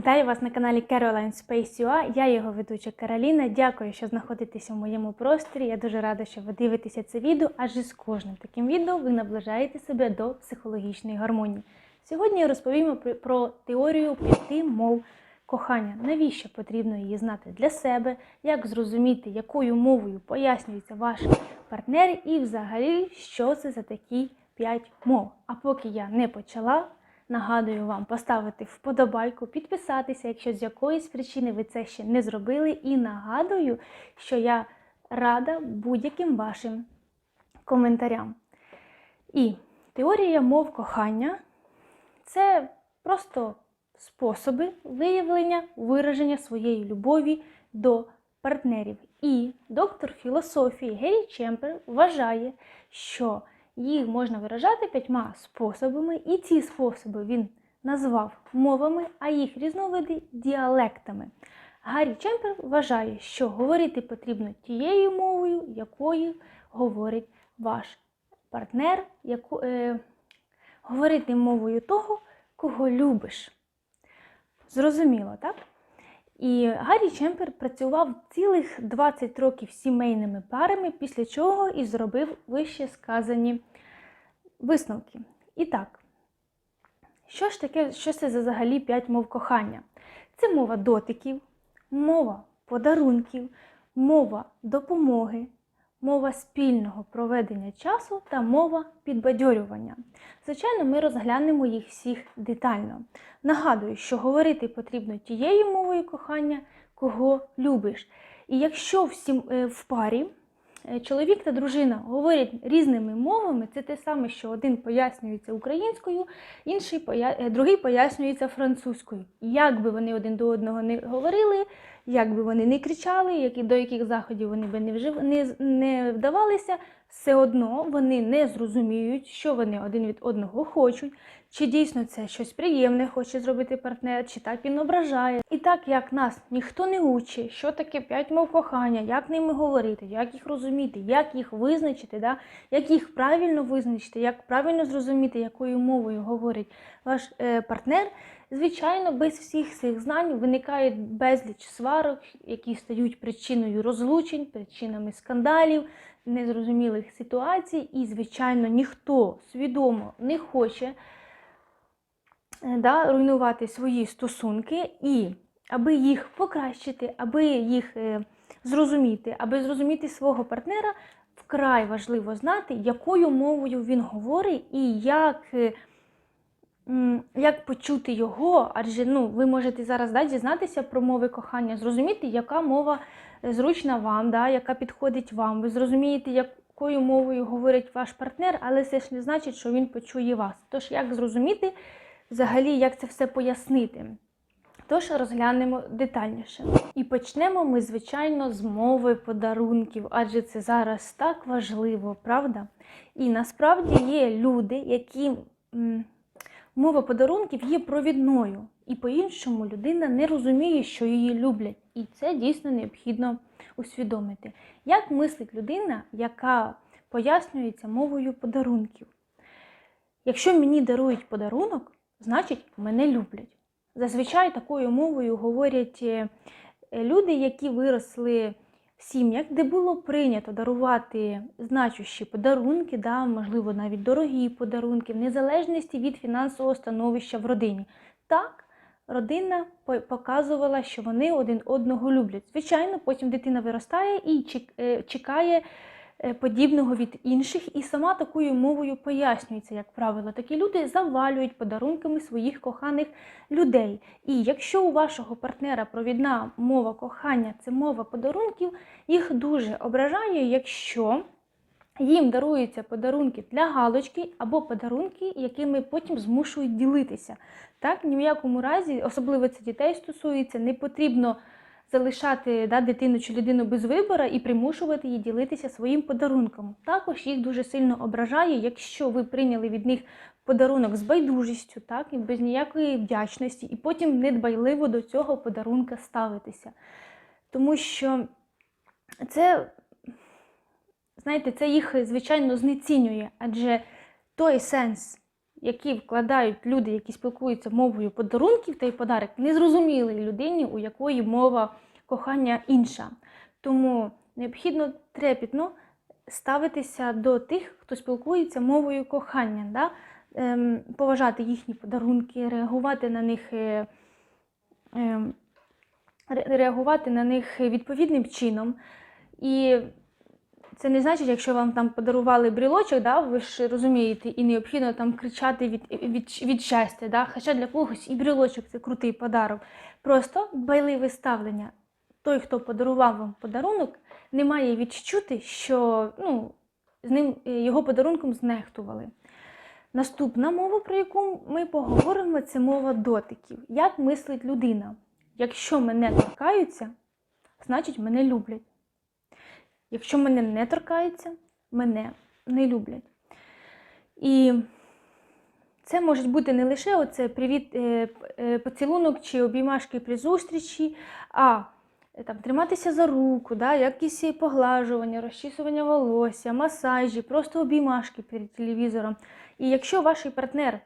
Вітаю вас на каналі Caroline Space UA. Я його ведуча Кароліна. Дякую, що знаходитеся в моєму просторі. Я дуже рада, що ви дивитеся це відео, адже з кожним таким відео ви наближаєте себе до психологічної гармонії. Сьогодні я розповім про- про теорію п'яти мов кохання. Навіщо потрібно її знати для себе, як зрозуміти, якою мовою пояснюється ваш партнер, і взагалі, що це за такі п'ять мов. А поки я не почала, Нагадую вам поставити вподобайку, підписатися, якщо з якоїсь причини ви це ще не зробили. І нагадую, що я рада будь-яким вашим коментарям. І теорія мов кохання це просто способи виявлення, вираження своєї любові до партнерів. І доктор філософії Геррі Чемпер вважає, що їх можна виражати п'ятьма способами, і ці способи він назвав мовами, а їх різновиди діалектами. Гаррі Чемпер вважає, що говорити потрібно тією мовою, якою говорить ваш партнер, яку, е, говорити мовою того, кого любиш. Зрозуміло, так? І Гаррі Чемпер працював цілих 20 років сімейними парами, після чого і зробив вище сказані висновки. І так, що ж таке, що це за взагалі 5 мов кохання? Це мова дотиків, мова подарунків, мова допомоги, мова спільного проведення часу та мова підбадьорювання. Звичайно, ми розглянемо їх всіх детально. Нагадую, що говорити потрібно тією мовою кохання, кого любиш. І якщо всім е, в парі е, чоловік та дружина говорять різними мовами, це те саме, що один пояснюється українською, інший е, другий пояснюється французькою. Як би вони один до одного не говорили, як би вони не кричали, які, до яких заходів вони би не, вжив... не, не вдавалися, все одно вони не зрозуміють, що вони один від одного хочуть, чи дійсно це щось приємне хоче зробити партнер, чи так він ображає. І так як нас ніхто не учить, що таке п'ять мов кохання, як ними говорити, як їх розуміти, як їх визначити, да? як їх правильно визначити, як правильно зрозуміти, якою мовою говорить ваш е, партнер. Звичайно, без всіх цих знань виникає безліч сварок, які стають причиною розлучень, причинами скандалів, незрозумілих ситуацій, і, звичайно, ніхто свідомо не хоче е, да, руйнувати свої стосунки, і аби їх покращити, аби їх е, зрозуміти, аби зрозуміти свого партнера, вкрай важливо знати, якою мовою він говорить і як. Як почути його, адже ну, ви можете зараз да, дізнатися про мови кохання, зрозуміти, яка мова е, зручна вам, да, яка підходить вам. Ви зрозумієте, якою мовою говорить ваш партнер, але це ж не значить, що він почує вас. Тож, як зрозуміти, взагалі, як це все пояснити? Тож розглянемо детальніше. І почнемо ми, звичайно, з мови подарунків, адже це зараз так важливо, правда? І насправді є люди, які мова подарунків є провідною, і по-іншому людина не розуміє, що її люблять. І це дійсно необхідно усвідомити. Як мислить людина, яка пояснюється мовою подарунків? Якщо мені дарують подарунок, значить мене люблять. Зазвичай такою мовою говорять е, люди, які виросли сім'ях, де було прийнято дарувати значущі подарунки, да, можливо, навіть дорогі подарунки, в незалежності від фінансового становища в родині. Так, родина по- показувала, що вони один одного люблять. Звичайно, потім дитина виростає і е, чекає подібного від інших, і сама такою мовою пояснюється, як правило. Такі люди завалюють подарунками своїх коханих людей. І якщо у вашого партнера провідна мова кохання це мова подарунків, їх дуже ображає, якщо їм даруються подарунки для галочки або подарунки, якими потім змушують ділитися. Так, ні в якому разі, особливо це дітей стосується, не потрібно залишати да, дитину чи людину без вибору і примушувати її ділитися своїм подарунком. Також їх дуже сильно ображає, якщо ви прийняли від них подарунок з байдужістю, так, і без ніякої вдячності, і потім недбайливо до цього подарунка ставитися. Тому що це, знаєте, це їх, звичайно, знецінює, адже той сенс, які вкладають люди, які спілкуються мовою подарунків та й подарок, незрозумілій людині, у якої мова кохання інша. Тому необхідно трепетно ставитися до тих, хто спілкується мовою кохання, да? ем, поважати їхні подарунки, реагувати на них. Е, ем, реагувати на них відповідним чином. І це не значить, якщо вам там подарували брілочок, да, ви ж розумієте, і необхідно там кричати від, від, від щастя. Да? Хоча для когось і брілочок це крутий подарок. Просто дбайливе ставлення. Той, хто подарував вам подарунок, не має відчути, що ну, з ним е, його подарунком знехтували. Наступна мова, про яку ми поговоримо, це мова дотиків. Як мислить людина? Якщо мене торкаються, значить мене люблять. Якщо мене не торкаються, мене не люблять. І це може бути не лише оце привіт, е, е, поцілунок чи обіймашки при зустрічі, а е, там, триматися за руку, да, якісь поглажування, розчісування волосся, масажі, просто обіймашки перед телевізором. І якщо ваш партнер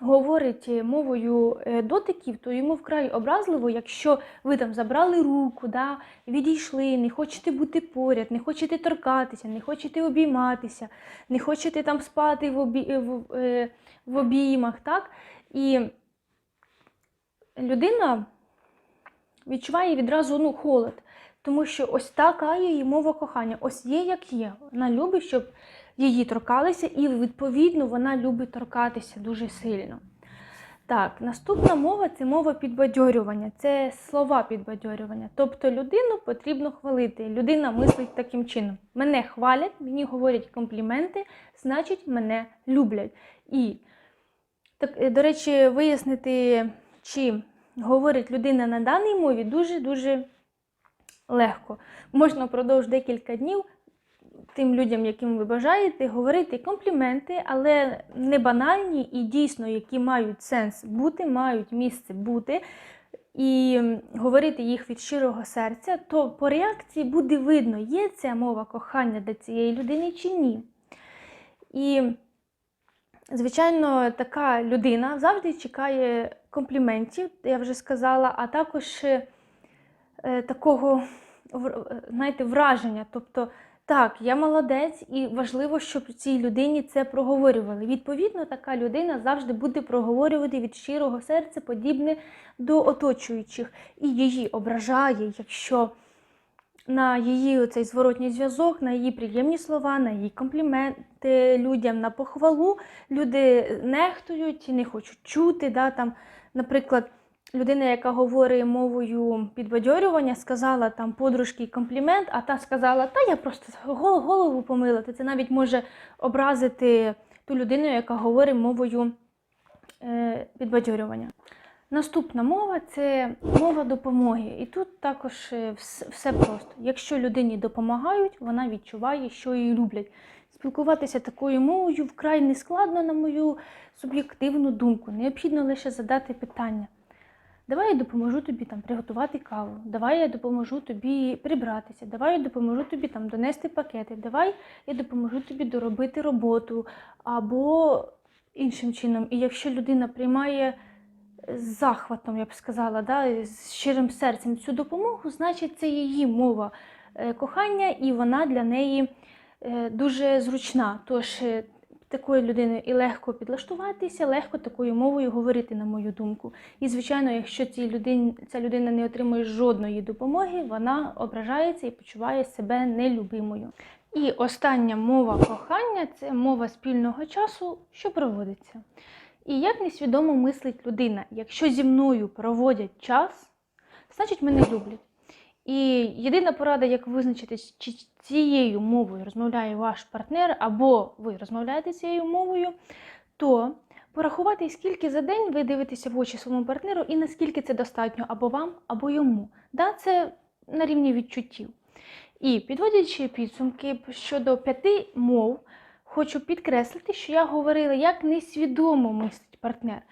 говорить е, мовою е, дотиків, то йому вкрай образливо, якщо ви там забрали руку, да, відійшли, не хочете бути поряд, не хочете торкатися, не хочете обійматися, не хочете там спати в, обі... в, е, в обіймах. Так? І людина відчуває відразу ну, холод. Тому що ось така є її мова кохання. Ось є, як є. Вона любить, щоб її торкалися, і відповідно вона любить торкатися дуже сильно. Так, наступна мова це мова підбадьорювання, це слова підбадьорювання. Тобто людину потрібно хвалити. Людина мислить таким чином: мене хвалять, мені говорять компліменти, значить, мене люблять. І, так, е, до речі, вияснити, чи говорить людина на даній мові, дуже-дуже легко. Можна впродовж декілька днів тим людям, яким ви бажаєте, говорити компліменти, але не банальні і дійсно, які мають сенс бути, мають місце бути, і говорити їх від щирого серця, то по реакції буде видно, є ця мова кохання для цієї людини чи ні. І, звичайно, така людина завжди чекає компліментів, я вже сказала, а також е, такого знаєте, враження. Тобто, так, я молодець, і важливо, щоб цій людині це проговорювали. Відповідно, така людина завжди буде проговорювати від щирого серця подібне до оточуючих. І її ображає, якщо на її оцей зворотній зв'язок, на її приємні слова, на її компліменти людям, на похвалу люди нехтують, не хочуть чути. Да, там, наприклад, людина, яка говорить мовою підбадьорювання, сказала там подружки комплімент, а та сказала, та я просто голову помила. Це навіть може образити ту людину, яка говорить мовою е, підбадьорювання. Наступна мова це мова допомоги. І тут також е, все просто. Якщо людині допомагають, вона відчуває, що її люблять. Спілкуватися такою мовою вкрай не складно, на мою суб'єктивну думку. Необхідно лише задати питання. Давай я допоможу тобі там приготувати каву, давай я допоможу тобі прибратися, давай я допоможу тобі там донести пакети, давай я допоможу тобі доробити роботу або іншим чином. І якщо людина приймає з захватом, я б сказала, да, з щирим серцем цю допомогу, значить це її мова е, кохання, і вона для неї е, дуже зручна. Тож е, такою людиною і легко підлаштуватися, легко такою мовою говорити, на мою думку. І, звичайно, якщо цій людині, ця людина не отримує жодної допомоги, вона ображається і почуває себе нелюбимою. І остання мова кохання це мова спільного часу, що проводиться. І як несвідомо мислить людина, якщо зі мною проводять час, значить мене люблять. І єдина порада, як визначити, чи цією мовою розмовляє ваш партнер, або ви розмовляєте цією мовою, то порахувати, скільки за день ви дивитеся в очі своєму партнеру і наскільки це достатньо або вам, або йому. Да, це на рівні відчуттів. І підводячи підсумки щодо п'яти мов, хочу підкреслити, що я говорила, як несвідомо мислить партнер.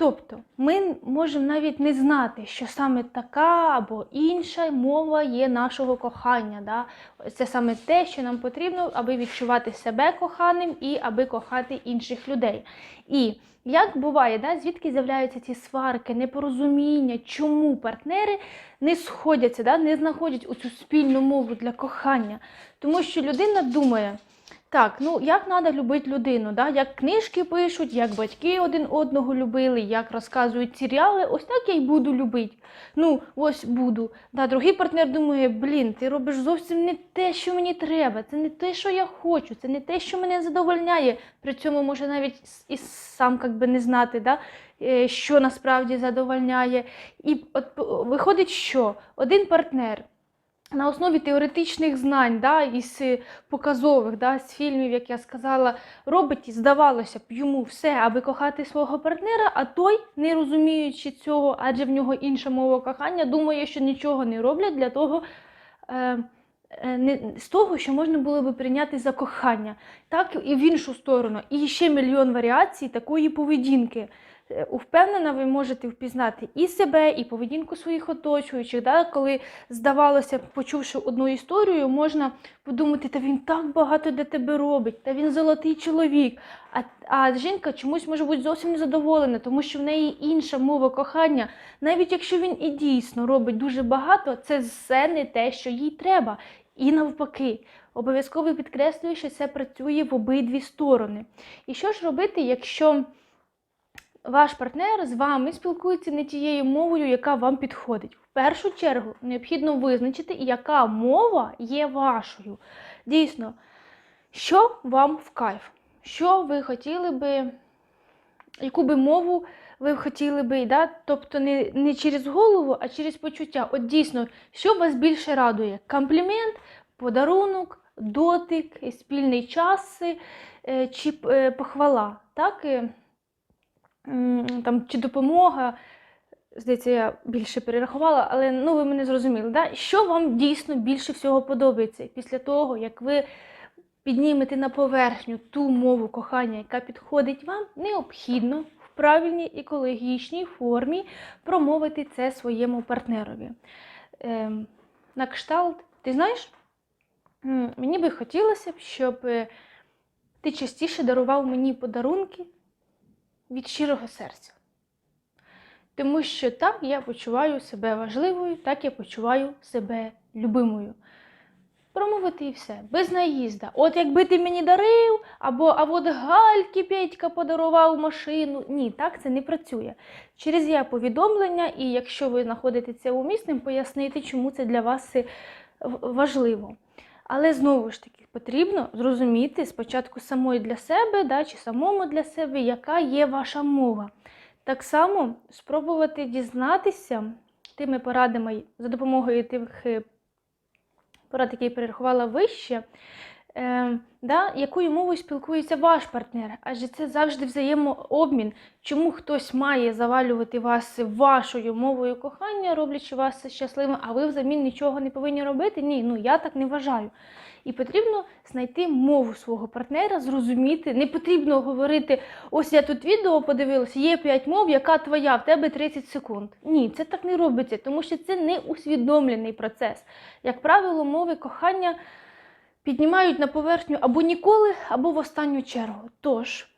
Тобто ми можемо навіть не знати, що саме така або інша мова є нашого кохання. Да? Це саме те, що нам потрібно, аби відчувати себе коханим і аби кохати інших людей. І як буває, да, звідки з'являються ці сварки, непорозуміння, чому партнери не сходяться, да, не знаходять у цю спільну мову для кохання? Тому що людина думає. Так, ну як треба любити людину, да? як книжки пишуть, як батьки один одного любили, як розказують серіали, ось так я й буду любити. Ну, ось буду. Да, Другий партнер думає, блін, ти робиш зовсім не те, що мені треба, це не те, що я хочу, це не те, що мене задовольняє. При цьому може навіть і сам как би, не знати, да? е, що насправді задовольняє. І от виходить, що один партнер. На основі теоретичних знань, да, із показових, да, з фільмів, як я сказала, робить, і здавалося б, йому все, аби кохати свого партнера, а той, не розуміючи цього, адже в нього інша мова кохання, думає, що нічого не роблять для того, е, е, не, з того, що можна було би прийняти за кохання. Так і в іншу сторону. І ще мільйон варіацій такої поведінки. Е, Впевнена, ви можете впізнати і себе, і поведінку своїх оточуючих. Да? Коли здавалося, почувши одну історію, можна подумати, та він так багато для тебе робить, та він золотий чоловік. А, а жінка чомусь може бути зовсім незадоволена, тому що в неї інша мова кохання. Навіть якщо він і дійсно робить дуже багато, це все не те, що їй треба. І навпаки, обов'язково підкреслюю, що це працює в обидві сторони. І що ж робити, якщо ваш партнер з вами спілкується не тією мовою, яка вам підходить. В першу чергу необхідно визначити, яка мова є вашою. Дійсно, що вам в кайф? Що ви хотіли би, яку би мову ви хотіли би, да? тобто не, не через голову, а через почуття. От дійсно, що вас більше радує? Комплімент, подарунок, дотик, спільний час е, чи е, похвала. Так? Там, чи допомога. Здається, я більше перерахувала, але ну ви мене зрозуміли. Да? Що вам дійсно більше всього подобається після того, як ви піднімете на поверхню ту мову кохання, яка підходить вам, необхідно в правильній екологічній формі промовити це своєму партнерові. Ем, на кшталт, ти знаєш, мені би хотілося б, щоб е, ти частіше дарував мені подарунки від щирого серця. Тому що так я почуваю себе важливою, так я почуваю себе любимою. Промовити і все, без наїзда. От якби ти мені дарив, або а от Гальки Петька подарував машину. Ні, так це не працює. Через я повідомлення, і якщо ви знаходите це умісним, пояснити, чому це для вас е, важливо. Але знову ж таки потрібно зрозуміти спочатку самої для себе, да, чи самому для себе, яка є ваша мова. Так само спробувати дізнатися тими порадами за допомогою тих е, порад, які я перерахувала вище, е, да, якою мовою спілкується ваш партнер, адже це завжди взаємообмін. Чому хтось має завалювати вас вашою мовою кохання, роблячи вас щасливим, а ви взамін нічого не повинні робити? Ні, ну я так не вважаю. І потрібно знайти мову свого партнера, зрозуміти. Не потрібно говорити, ось я тут відео подивилася, є 5 мов, яка твоя, в тебе 30 секунд. Ні, це так не робиться, тому що це не усвідомлений процес. Як правило, мови кохання піднімають на поверхню або ніколи, або в останню чергу. Тож,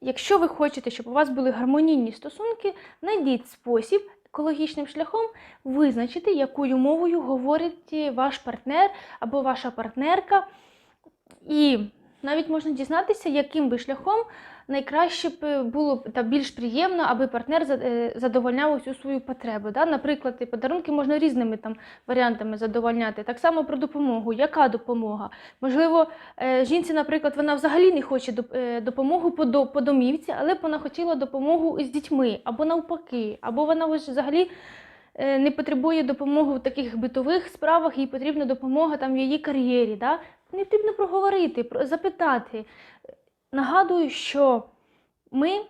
якщо ви хочете, щоб у вас були гармонійні стосунки, знайдіть спосіб екологічним шляхом визначити, якою мовою говорить ваш партнер або ваша партнерка. І навіть можна дізнатися, яким би шляхом найкраще б було б та більш приємно, аби партнер е, задовольняв усю свою потребу. Да? Наприклад, і подарунки можна різними там варіантами задовольняти. Так само про допомогу. Яка допомога? Можливо, е, жінці, наприклад, вона взагалі не хоче доп- е, допомогу по, домівці, але б вона хотіла допомогу з дітьми, або навпаки, або вона взагалі. е, Не потребує допомоги в таких битових справах, їй потрібна допомога там в її кар'єрі. Да? Не потрібно проговорити, про- запитати. Нагадую, що ми,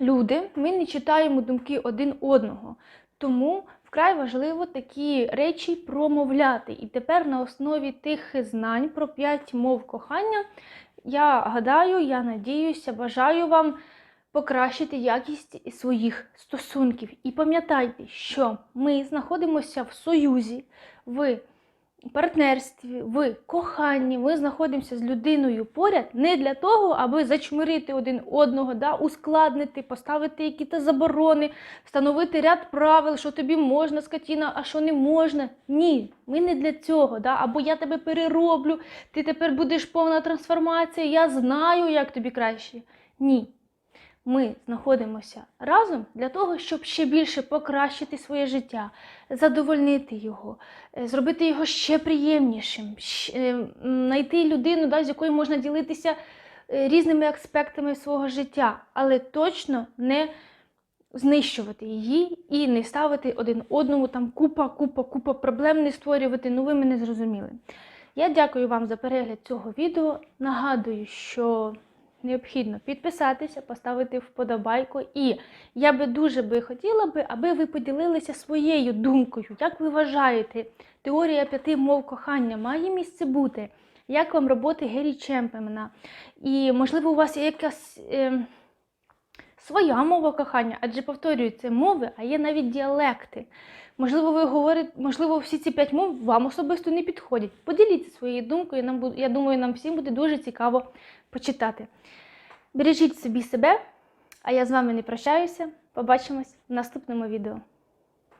люди, ми не читаємо думки один одного. Тому вкрай важливо такі речі промовляти. І тепер на основі тих знань про п'ять мов кохання, я гадаю, я надіюся, бажаю вам покращити якість своїх стосунків. І пам'ятайте, що ми знаходимося в союзі, в партнерстві, в коханні. Ми знаходимося з людиною поряд не для того, аби зачмирити один одного, да, ускладнити, поставити якісь заборони, встановити ряд правил, що тобі можна, скотіна, а що не можна. Ні, ми не для цього. Да? Або я тебе перероблю, ти тепер будеш повна трансформація, я знаю, як тобі краще. Ні. Ми знаходимося разом для того, щоб ще більше покращити своє життя, задовольнити його, е, зробити його ще приємнішим, е, знайти людину, да, з якою можна ділитися е, різними аспектами свого життя, але точно не знищувати її і не ставити один одному там купа, купа, купа проблем не створювати. Ну ви мене зрозуміли. Я дякую вам за перегляд цього відео. Нагадую, що необхідно підписатися, поставити вподобайку. І я би дуже би хотіла би, аби ви поділилися своєю думкою. Як ви вважаєте, теорія п'яти мов кохання має місце бути? Як вам роботи Гері Чемпемена? І можливо, у вас є якась. Е, Своя мова кохання, адже повторюю, мови, а є навіть діалекти. Можливо, ви говорите, можливо, всі ці п'ять мов вам особисто не підходять. Поділіться своєю думкою. Нам я думаю, нам всім буде дуже цікаво почитати. Бережіть собі себе, а я з вами не прощаюся. Побачимось в наступному відео.